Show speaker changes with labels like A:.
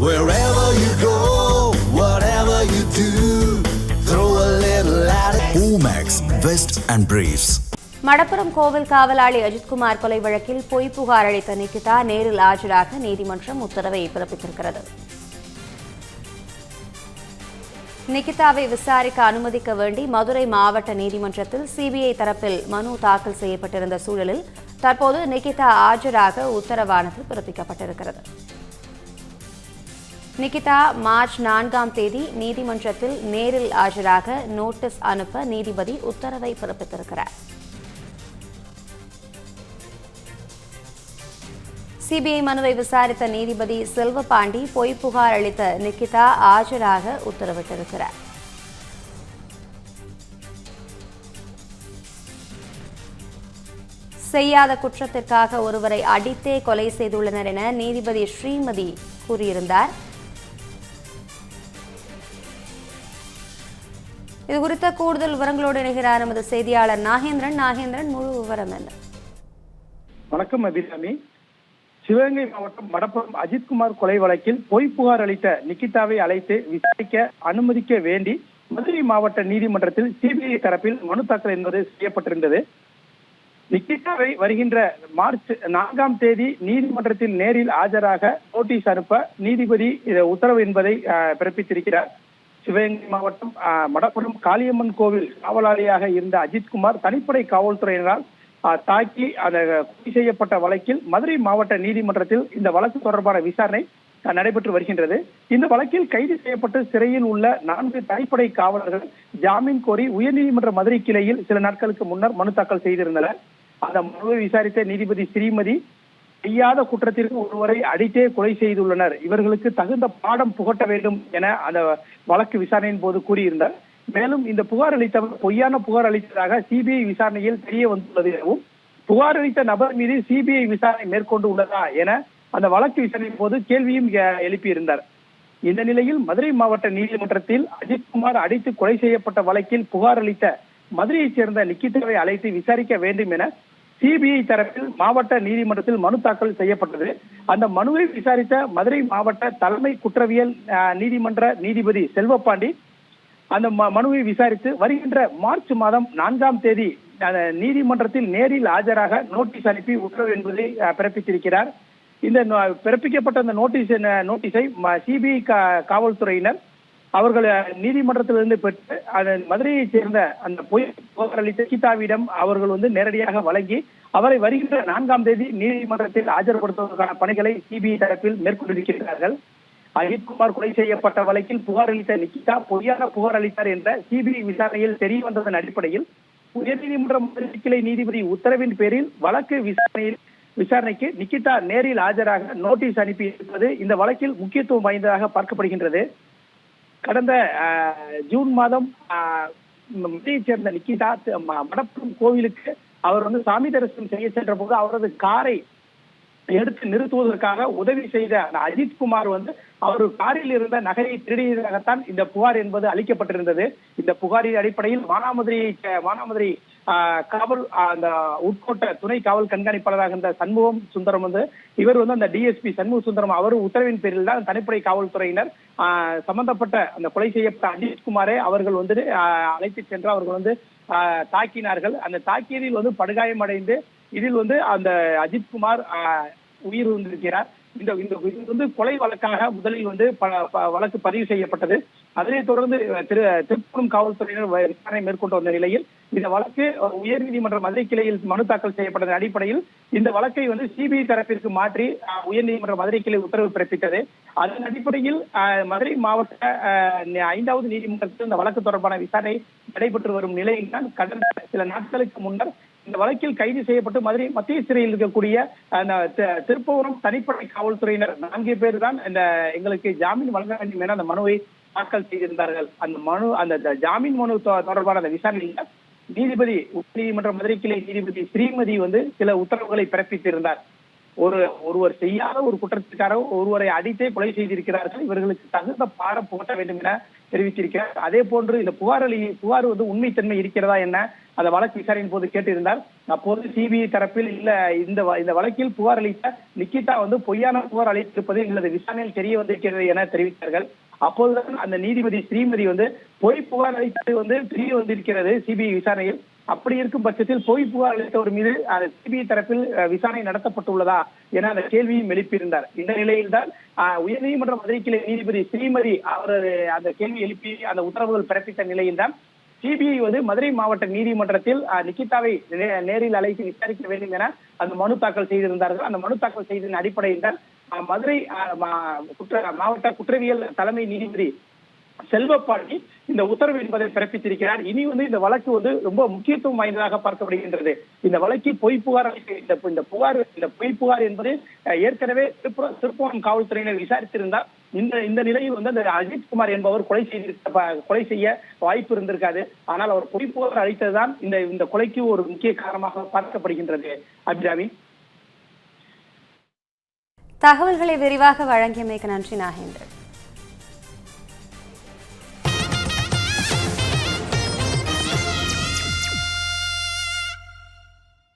A: Wherever you go, whatever you do, throw a little at it. Omax, Vest and Briefs.
B: Madapuram கோவில் காவலாளி அஜித்குமார் கொலை வழக்கில் பொய் புகார் அளித்த நிகிதா நேரில் ஆஜராக நீதிமன்றம் உத்தரவை பிறப்பித்திருக்கிறது நிகிதாவை விசாரிக்க அனுமதிக்க வேண்டி மதுரை மாவட்ட நீதிமன்றத்தில் சிபிஐ தரப்பில் மனு தாக்கல் செய்யப்பட்டிருந்த சூழலில் தற்போது நிகிதா ஆஜராக உத்தரவானது பிறப்பிக்கப்பட்டிருக்கிறது நிகிதா மார்ச் நான்காம் தேதி நீதிமன்றத்தில் நேரில் ஆஜராக நோட்டீஸ் அனுப்ப நீதிபதி உத்தரவை பிறப்பித்திருக்கிறார். சிபிஐ மனுவை விசாரித்த நீதிபதி செல்வபாண்டி பொய் புகார் அளித்த நிகிதா ஆஜராக உத்தரவிட்டிருக்கிறார். செய்யாத குற்றத்திற்காக ஒருவரை அடித்தே கொலை செய்துள்ளனர் என நீதிபதி ஸ்ரீமதி கூறியிருந்தார். இது குறித்த கூடுதல் விவரங்களோடு இணைகிறார் நமது செய்தியாளர் நாகேந்திரன். நாகேந்திரன் முழு விவரம் என்ன?
C: வணக்கம் அபிராமி. சிவகங்கை மாவட்டம் மடப்புறம் அஜித்குமார் கொலை வழக்கில் பொய் புகார் அளித்த நிக்கிதாவை அழைத்து விசாரிக்க அனுமதிக்க வேண்டி மதுரை மாவட்ட நீதிமன்றத்தில் சிபிஐ தரப்பில் மனு தாக்கல் என்பது செய்யப்பட்டிருந்தது. நிக்கிதாவை வருகின்ற மார்ச் நான்காம் தேதி நீதிமன்றத்தில் நேரில் ஆஜராக நோட்டீஸ் அனுப்ப நீதிபதி உத்தரவு என்பதை பிறப்பித்திருக்கிறார். சிவகங்கை மாவட்டம் அஹ், மடப்புறம் காளியம்மன் கோவில் காவலாளியாக இருந்த அஜித்குமார் தனிப்படை காவல்துறையினரால் தாக்கி அந்த கொலை செய்யப்பட்ட வழக்கில் மதுரை மாவட்ட நீதிமன்றத்தில் இந்த வழக்கு தொடர்பான விசாரணை நடைபெற்று வருகின்றது. இந்த வழக்கில் கைது செய்யப்பட்டு சிறையில் உள்ள நான்கு தனிப்படை காவலர்கள் ஜாமீன் கோரி உயர்நீதிமன்ற மதுரை கிளையில் சில நாட்களுக்கு முன்னர் மனு தாக்கல் செய்திருந்தனர். அந்த மனுவை விசாரித்த நீதிபதி ஸ்ரீமதி செய்யாத குற்றத்திற்கு ஒருவரை அடித்தே கொலை செய்துள்ளனர். இவர்களுக்கு தகுந்த பாடம் புகட்ட வேண்டும் என அந்த வழக்கு விசாரணையின் போது கூறியிருந்தார். மேலும் இந்த புகார் அளித்தவர் பொய்யான புகார் அளித்ததாக சிபிஐ விசாரணையில் தெரிய வந்துள்ளது எனவும் புகார் அளித்த நபர் மீது சிபிஐ விசாரணை மேற்கொண்டு உள்ளதா என அந்த வழக்கு விசாரணையின் போது கேள்வியும் எழுப்பியிருந்தார். இந்த நிலையில் மதுரை மாவட்ட நீதிமன்றத்தில் அஜித்குமார் அடித்து கொலை செய்யப்பட்ட வழக்கில் புகார் அளித்த மதுரையைச் சேர்ந்த நிக்கிதாவை அழைத்து விசாரிக்க வேண்டும் என சிபிஐ தரப்பில் மாவட்ட நீதிமன்றத்தில் மனு தாக்கல் செய்யப்பட்டது. அந்த மனுவை விசாரித்த மதுரை மாவட்ட தலைமை குற்றவியல் நீதிமன்ற நீதிபதி செல்வப்பாண்டி அந்த ம- மனுவை விசாரித்து வருகின்ற மார்ச் மாதம் நான்காம் தேதி நீதிமன்றத்தில் நேரில் ஆஜராக நோட்டீஸ் அனுப்பி உத்தரவு என்பதை பிறப்பித்திருக்கிறார். இந்த பிறப்பிக்கப்பட்ட அந்த நோட்டீஸ் நோட்டீஸை சிபிஐ காவல்துறையினர் அவர்கள் நீதிமன்றத்திலிருந்து பெற்று அந்த மதுரையைச் சேர்ந்த அந்த பொய் புகாரளித்த கீதாவிடம் அவர்கள் வந்து நேரடியாக வழங்கி அவரை வருகின்ற நான்காம் தேதி நீதிமன்றத்தில் ஆஜர்படுத்துவதற்கான பணிகளை சிபிஐ தரப்பில் மேற்கொண்டிருக்கிறார்கள். அஜித்குமார் கொலை செய்யப்பட்ட வழக்கில் புகார் அளித்த நிக்கிதா பொய்யாக புகார் அளித்தார் என்ற சிபிஐ விசாரணையில் தெரிய வந்ததன் அடிப்படையில் உயர்நீதிமன்ற மதுரை கிளை நீதிபதி உத்தரவின் பேரில் வழக்கு விசாரணையில் விசாரணைக்கு நிக்கிதா நேரில் ஆஜராக நோட்டீஸ் அனுப்பி இருப்பது இந்த வழக்கில் முக்கியத்துவம் வாய்ந்ததாக பார்க்கப்படுகின்றது. கடந்த ஜூன் மாதம் அஹ், மதுரையைச் சேர்ந்த நிக்கிதா ம- மடப்புறம் கோவிலுக்கு அவர் வந்து சாமி தரிசனம் செய்ய சென்ற போது அவரது காரை எடுத்து நிறுத்துவதற்காக உதவி செய்த அந்த அஜித் குமார் வந்து அவர் காரில் இருந்த நகையை திருடியதாகத்தான் இந்த புகார் என்பது அளிக்கப்பட்டிருந்தது. இந்த புகாரின் அடிப்படையில் மானாமதுரை மானாமதுரை காவல் அந்த உட்கோட்ட துணை காவல் கண்காணிப்பாளராக இருந்த சண்முகம் சுந்தரம் வந்து இவர் வந்து அந்த டிஎஸ்பி சண்முக சுந்தரம் அவர் உத்தரவின் பேரில் தான் தனிப்படை காவல்துறையினர் சம்பந்தப்பட்ட அந்த கொலை செய்யப்பட்ட அஜித்குமாரை அவர்கள் வந்து அழைத்து சென்று அவர்கள் வந்து ஆஹ், தாக்கினார்கள். அந்த தாக்கியதில் வந்து படுகாயமடைந்து இதில் வந்து அந்த அஜித்குமார் உயிர் வந்திருக்கிறார் இந்த இந்த இது வந்து கொலை வழக்காக முதலில் வந்து பல வழக்கு பதிவு செய்யப்பட்டது. அதனைத் தொடர்ந்து திரு திருப்பூரம் காவல்துறையினர் விசாரணை மேற்கொண்டு வந்த நிலையில் இந்த வழக்கு உயர்நீதிமன்ற மதுரை கிளையில் மனு தாக்கல் செய்யப்பட்டதன் அடிப்படையில் இந்த வழக்கை வந்து சிபிஐ தரப்பிற்கு மாற்றி உயர்நீதிமன்ற மதுரை கிளை உத்தரவு பிறப்பித்தது. அதன் அடிப்படையில் மதுரை மாவட்ட ஐந்தாவது நீதிமன்றத்தில் இந்த வழக்கு தொடர்பான விசாரணை நடைபெற்று வரும் நிலையில் தான் கடந்த சில நாட்களுக்கு முன்னர் இந்த வழக்கில் கைது செய்யப்பட்டு மதுரை மத்திய சிறையில் இருக்கக்கூடிய அந்த திருப்பவரம் தனிப்படை காவல்துறையினர் நான்கு பேர் தான் இந்த எங்களுக்கு ஜாமீன் வழங்க வேண்டும் என அந்த மனுவை தாக்கல் செய்திருந்தார்கள். அந்த மனு அந்த ஜாமீன் மனு தொ- தொடர்பான அந்த விசாரணையில் நீதிபதி உச்சநீதிமன்ற மதுரை கிளை நீதிபதி ஸ்ரீமதி வந்து சில உத்தரவுகளை பிறப்பித்திருந்தார். ஒரு ஒருவர் செய்யாத ஒரு குற்றத்திற்காக ஒருவரை அடித்தே கொலை செய்திருக்கிறார்கள். இவர்களுக்கு தகுந்த பாடம் புகட்ட வேண்டும் என தெரிவித்திருக்கிறார். அதே போன்று இந்த புகார் அளி புகார் வந்து உண்மைத்தன்மை இருக்கிறதா என்ன? அந்த வழக்கு விசாரணையின் போது கேட்டிருந்தார். அப்போது சிபிஐ தரப்பில் இல்ல இந்த இந்த வழக்கில் புகார் அளித்த நிக்கிதா வந்து பொய்யான புகார் அளித்திருப்பது எங்களது விசாரணையில் தெரிய வந்திருக்கிறது என தெரிவித்தார்கள். அப்போதுதான் அந்த நீதிபதி ஸ்ரீமதி வந்து பொய் புகார் அளித்தது வந்து தெரிய வந்திருக்கிறது சிபிஐ விசாரணையில். அப்படி இருக்கும் பட்சத்தில் பொய் புகார் அளித்தவர் மீது சிபிஐ தரப்பில் விசாரணை நடத்தப்பட்டுள்ளதா என அந்த கேள்வியும் எழுப்பியிருந்தார். இந்த நிலையில்தான் அஹ், உயர்நீதிமன்ற மதுரை கிளை நீதிபதி ஸ்ரீமதி அவர் அந்த கேள்வி எழுப்பி அந்த உத்தரவுகள் பிறப்பித்த நிலையில்தான் சிபிஐ வந்து மதுரை மாவட்ட நீதிமன்றத்தில் நிகிதாவை நேரில் அழைத்து விசாரிக்க வேண்டும் என அந்த மனு தாக்கல் செய்திருந்தார்கள். அந்த மனு தாக்கல் செய்ததன் அடிப்படையில் தான் மதுரை குற்ற மாவட்ட குற்றவியல் தலைமை நீதிபதி செல்வப்பாண்டி இந்த உத்தரவு என்பதை பிறப்பித்திருக்கிறார். இனி வந்து இந்த வழக்கு வந்து ரொம்ப முக்கியத்துவம் வாய்ந்ததாக பார்க்கப்படுகின்றது. இந்த வழக்கில் பொய் புகார் இந்த இந்த புகார் இந்த பொய் புகார் என்பது ஏற்கனவே திருப்புரம் திருப்புவனம் காவல்துறையினர் விசாரித்திருந்தார். இந்த இந்த நிலையில் வந்து அந்த அஜித் குமார் என்பவர் கொலை செய்திருக்க கொலை செய்ய வாய்ப்பு இருந்திருக்காது. ஆனால் அவர் பொய் புகார் அளித்ததுதான் இந்த இந்த கொலைக்கு ஒரு முக்கிய காரணமாக பார்க்கப்படுகின்றது. அபிராமி?
B: தகவல்களை விரிவாக வழங்கியமைக்கு நன்றி நாகேந்திரன்.